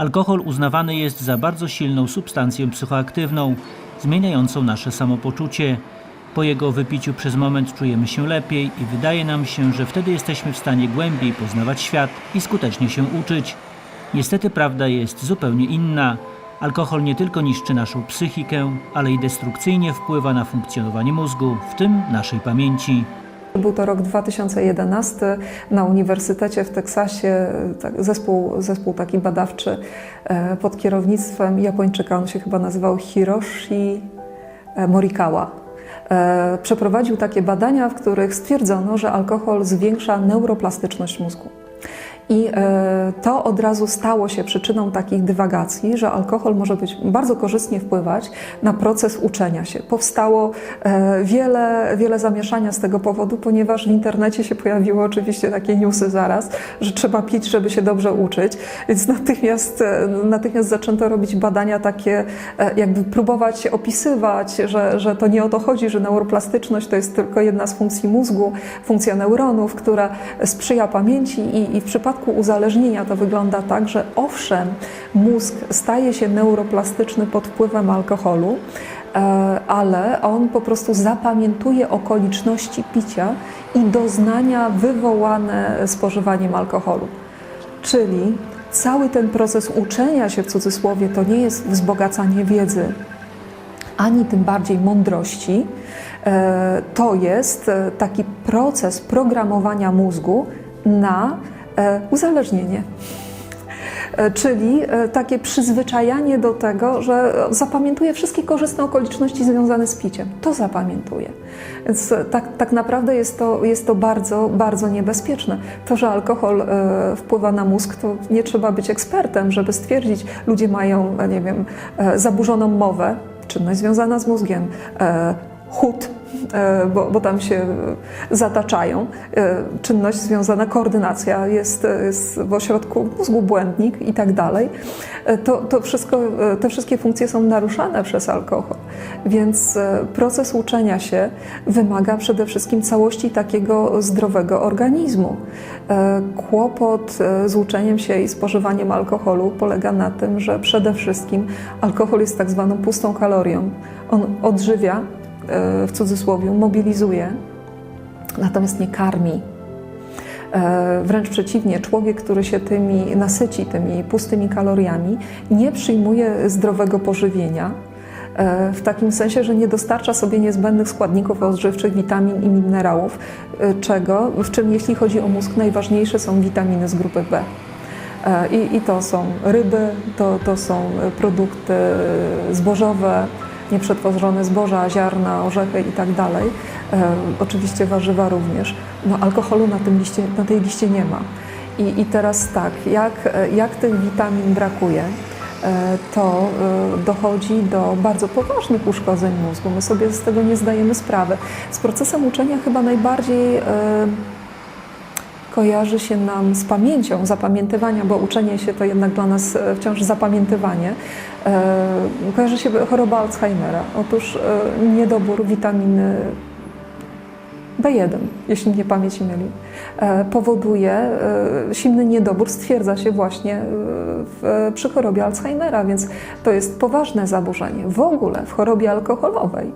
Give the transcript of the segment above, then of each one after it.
Alkohol uznawany jest za bardzo silną substancję psychoaktywną, zmieniającą nasze samopoczucie. Po jego wypiciu przez moment czujemy się lepiej i wydaje nam się, że wtedy jesteśmy w stanie głębiej poznawać świat i skutecznie się uczyć. Niestety prawda jest zupełnie inna. Alkohol nie tylko niszczy naszą psychikę, ale i destrukcyjnie wpływa na funkcjonowanie mózgu, w tym naszej pamięci. Był to rok 2011 na Uniwersytecie w Teksasie, tak, zespół, zespół taki badawczy e, pod kierownictwem Japończyka, on się chyba nazywał Hiroshi e, Morikawa. E, Przeprowadził takie badania, w których stwierdzono, że alkohol zwiększa neuroplastyczność mózgu. I e, to od razu stało się przyczyną takich dywagacji, że alkohol może być bardzo korzystnie wpływać na proces uczenia się. Powstało e, wiele, wiele zamieszania z tego powodu, ponieważ w internecie się pojawiły oczywiście takie newsy zaraz, że trzeba pić, żeby się dobrze uczyć. Więc natychmiast, e, natychmiast zaczęto robić badania takie, jakby próbować opisywać, że, że to nie o to chodzi, że neuroplastyczność to jest tylko jedna z funkcji mózgu, funkcja neuronów, która sprzyja pamięci i, i w przypadku uzależnienia to wygląda tak, że owszem, mózg staje się neuroplastyczny pod wpływem alkoholu, e, ale on po prostu zapamiętuje okoliczności picia i doznania wywołane spożywaniem alkoholu. Czyli cały ten proces uczenia się w cudzysłowie to nie jest wzbogacanie wiedzy, ani tym bardziej mądrości. E, To jest e, taki proces programowania mózgu na uzależnienie. E, Czyli e, takie przyzwyczajanie do tego, że zapamiętuje wszystkie korzystne okoliczności związane z piciem. To zapamiętuje. Więc e, tak, tak naprawdę jest to, jest to bardzo, bardzo niebezpieczne. To, że alkohol e, wpływa na mózg, to nie trzeba być ekspertem, żeby stwierdzić, ludzie mają, e, nie wiem, e, zaburzoną mowę, czynność związana z mózgiem, chód, e, bo, bo tam się e, zataczają. E, Czynność związana, koordynacja, jest, jest w ośrodku mózgu błędnik i tak dalej. To, to wszystko, te wszystkie funkcje są naruszane przez alkohol. Więc proces uczenia się wymaga przede wszystkim całości takiego zdrowego organizmu. Kłopot z uczeniem się i spożywaniem alkoholu polega na tym, że przede wszystkim alkohol jest tak zwaną pustą kalorią. On odżywia, w cudzysłowie, mobilizuje, natomiast nie karmi. E, Wręcz przeciwnie, człowiek, który się tymi nasyci, tymi pustymi kaloriami, nie przyjmuje zdrowego pożywienia. e, W takim sensie, że nie dostarcza sobie niezbędnych składników odżywczych, witamin i minerałów, e, czego, w czym jeśli chodzi o mózg, najważniejsze są witaminy z grupy B. E, I, I to są ryby, to, to są e, produkty zbożowe, nieprzetworzone zboża, ziarna, orzechy i tak. E, oczywiście warzywa również. No, alkoholu na, tym liście, na tej liście nie ma. I, I teraz tak, jak, jak tych witamin brakuje, e, to e, dochodzi do bardzo poważnych uszkodzeń mózgu. My sobie z tego nie zdajemy sprawy. Z procesem uczenia chyba najbardziej kojarzy się nam z pamięcią, zapamiętywania, bo uczenie się to jednak dla nas e, wciąż zapamiętywanie. E, Kojarzy się choroba Alzheimera. Otóż e, niedobór witaminy B1, jeśli mnie pamięć myli, powoduje silny niedobór, stwierdza się właśnie w, przy chorobie Alzheimera, więc to jest poważne zaburzenie. W ogóle w chorobie alkoholowej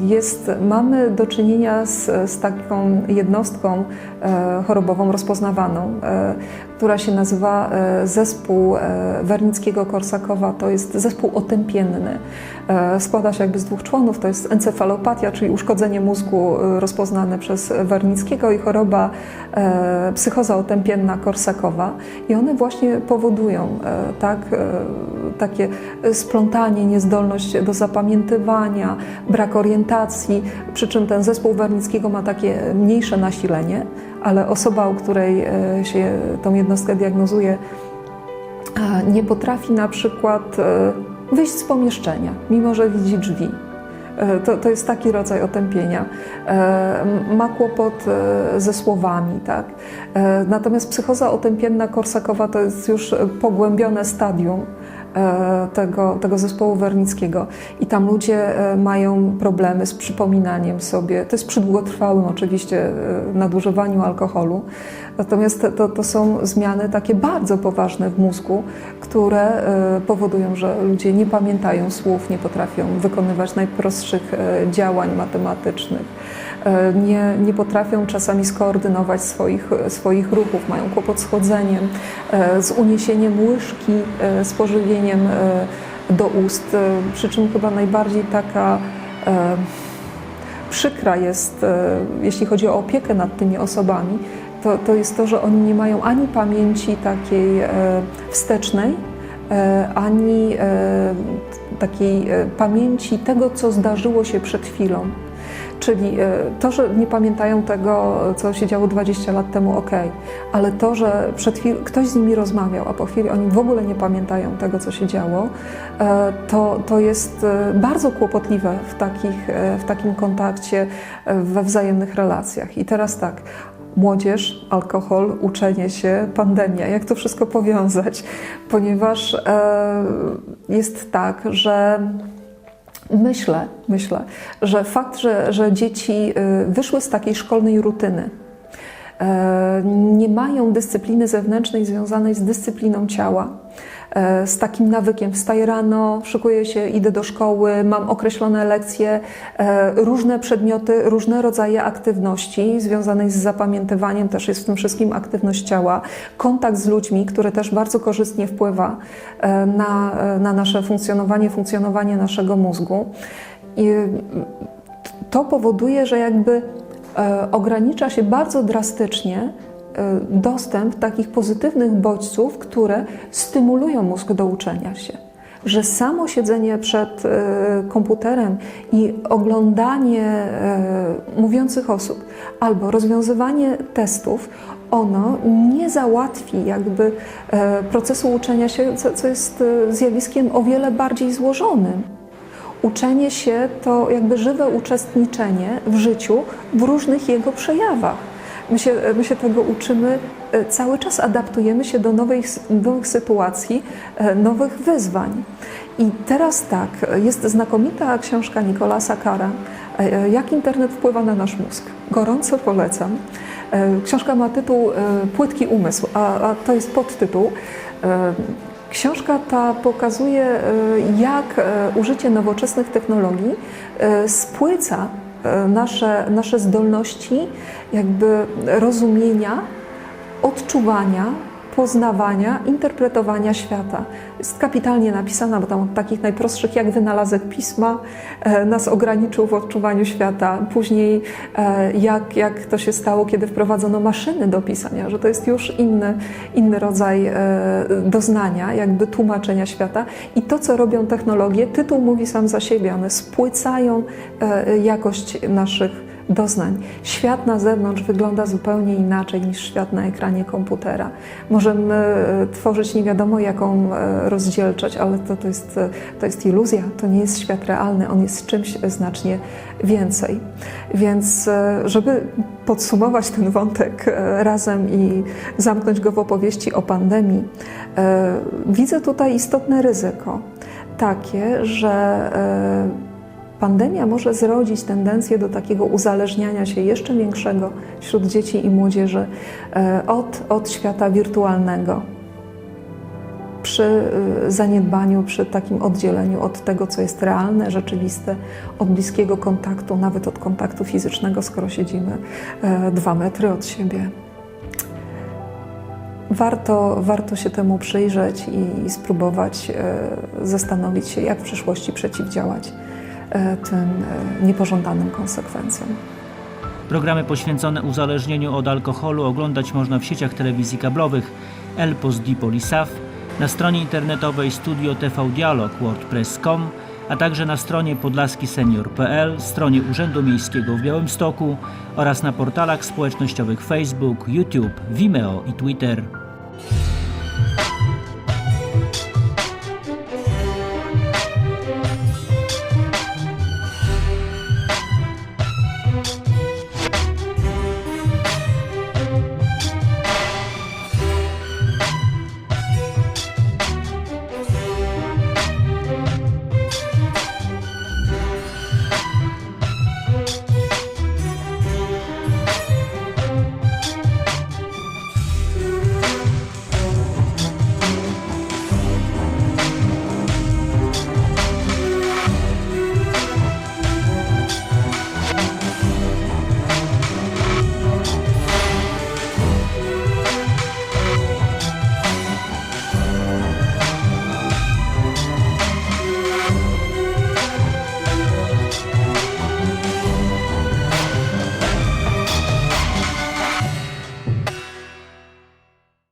jest, mamy do czynienia z, z taką jednostką e, chorobową rozpoznawaną, e, która się nazywa e, zespół Wernickiego-Korsakowa. To jest zespół otępienny. Składa się jakby z dwóch członów. To jest encefalopatia, czyli uszkodzenie mózgu rozpoznane przez Wernickiego i choroba psychoza otępienna Korsakowa. I one właśnie powodują tak, takie splątanie, niezdolność do zapamiętywania, brak orientacji, przy czym ten zespół Wernickiego ma takie mniejsze nasilenie, ale osoba, u której e, się tą jednostkę diagnozuje, nie potrafi na przykład e, wyjść z pomieszczenia, mimo że widzi drzwi. E, To, to jest taki rodzaj otępienia. Ma kłopot ze słowami, tak? Natomiast psychoza otępienna Korsakowa to jest już pogłębione stadium tego, tego zespołu wernickiego. I tam ludzie e, mają problemy z przypominaniem sobie. To jest przy długotrwałym oczywiście e, nadużywaniu alkoholu. Natomiast to- to, są zmiany takie bardzo poważne w mózgu, które e, powodują, że ludzie nie pamiętają słów, nie potrafią wykonywać najprostszych e, działań matematycznych. E, Nie, nie potrafią czasami skoordynować swoich, swoich ruchów, mają kłopot z chodzeniem, z uniesieniem łyżki, z pożywieniem do ust. Przy czym chyba najbardziej taka przykra jest, jeśli chodzi o opiekę nad tymi osobami, to, to jest to, że oni nie mają ani pamięci takiej e, wstecznej, e, ani e, takiej pamięci tego, co zdarzyło się przed chwilą. Czyli to, że nie pamiętają tego, co się działo 20 lat temu, ok, ale to, że przed chwilą ktoś z nimi rozmawiał, a po chwili oni w ogóle nie pamiętają tego, co się działo, to, to jest bardzo kłopotliwe w, takich, w takim kontakcie, we wzajemnych relacjach. I teraz tak. Młodzież, alkohol, uczenie się, pandemia, jak to wszystko powiązać? Ponieważ e, jest tak, że Myślę, myślę, że fakt, że, że dzieci y, wyszły z takiej szkolnej rutyny, e, nie mają dyscypliny zewnętrznej związanej z dyscypliną ciała, e, z takim nawykiem. Wstaję rano, szykuję się, idę do szkoły, mam określone lekcje, e, różne przedmioty, różne rodzaje aktywności związanej z zapamiętywaniem, też jest w tym wszystkim aktywność ciała, kontakt z ludźmi, który też bardzo korzystnie wpływa e, na, na nasze funkcjonowanie, funkcjonowanie naszego mózgu. I to powoduje, że jakby e, ogranicza się bardzo drastycznie e, dostęp takich pozytywnych bodźców, które stymulują mózg do uczenia się. Że samo siedzenie przed e, komputerem i oglądanie e, mówiących osób albo rozwiązywanie testów, ono nie załatwi jakby procesu uczenia się, co, jest zjawiskiem o wiele bardziej złożonym. Uczenie się to jakby żywe uczestniczenie w życiu w różnych jego przejawach. My się, my się tego uczymy, e, cały czas adaptujemy się do nowych, nowych sytuacji, e, nowych wyzwań. I teraz tak, jest znakomita książka Nikolasa Kara, e, Jak internet wpływa na nasz mózg. Gorąco polecam. Książka ma tytuł Płytki umysł, a, a to jest podtytuł. Książka ta pokazuje, jak użycie nowoczesnych technologii spłyca nasze, nasze zdolności jakby rozumienia, odczuwania, poznawania, interpretowania świata. Jest kapitalnie napisana, bo tam od takich najprostszych jak wynalazek pisma e, nas ograniczył w odczuwaniu świata. Później e, jak, jak to się stało, kiedy wprowadzono maszyny do pisania, że to jest już inny, inny rodzaj e, doznania, jakby tłumaczenia świata. I to, co robią technologie, tytuł mówi sam za siebie, one spłycają jakość naszych doznań. Świat na zewnątrz wygląda zupełnie inaczej niż świat na ekranie komputera. Możemy e, tworzyć nie wiadomo jaką e, rozdzielczość, ale to, to, jest, e, to jest iluzja, to nie jest świat realny, on jest czymś znacznie więcej. Więc, żeby podsumować ten wątek razem i zamknąć go w opowieści o pandemii, widzę tutaj istotne ryzyko. Takie, że Pandemia może zrodzić tendencję do takiego uzależniania się jeszcze większego wśród dzieci i młodzieży e, od, od świata wirtualnego. Przy e, zaniedbaniu, przy takim oddzieleniu od tego, co jest realne, rzeczywiste, od bliskiego kontaktu, nawet od kontaktu fizycznego, skoro siedzimy e, dwa metry od siebie. Warto, warto się temu przyjrzeć i, spróbować zastanowić się, jak w przyszłości przeciwdziałać tym e, niepożądanym konsekwencjom. Programy poświęcone uzależnieniu od alkoholu oglądać można w sieciach telewizji kablowych Elpos di Polisaf, na stronie internetowej Studio TV Dialog wordpress.com, a także na stronie podlaskisenior.pl, stronie Urzędu Miejskiego w Białymstoku oraz na portalach społecznościowych Facebook, YouTube, Vimeo i Twitter.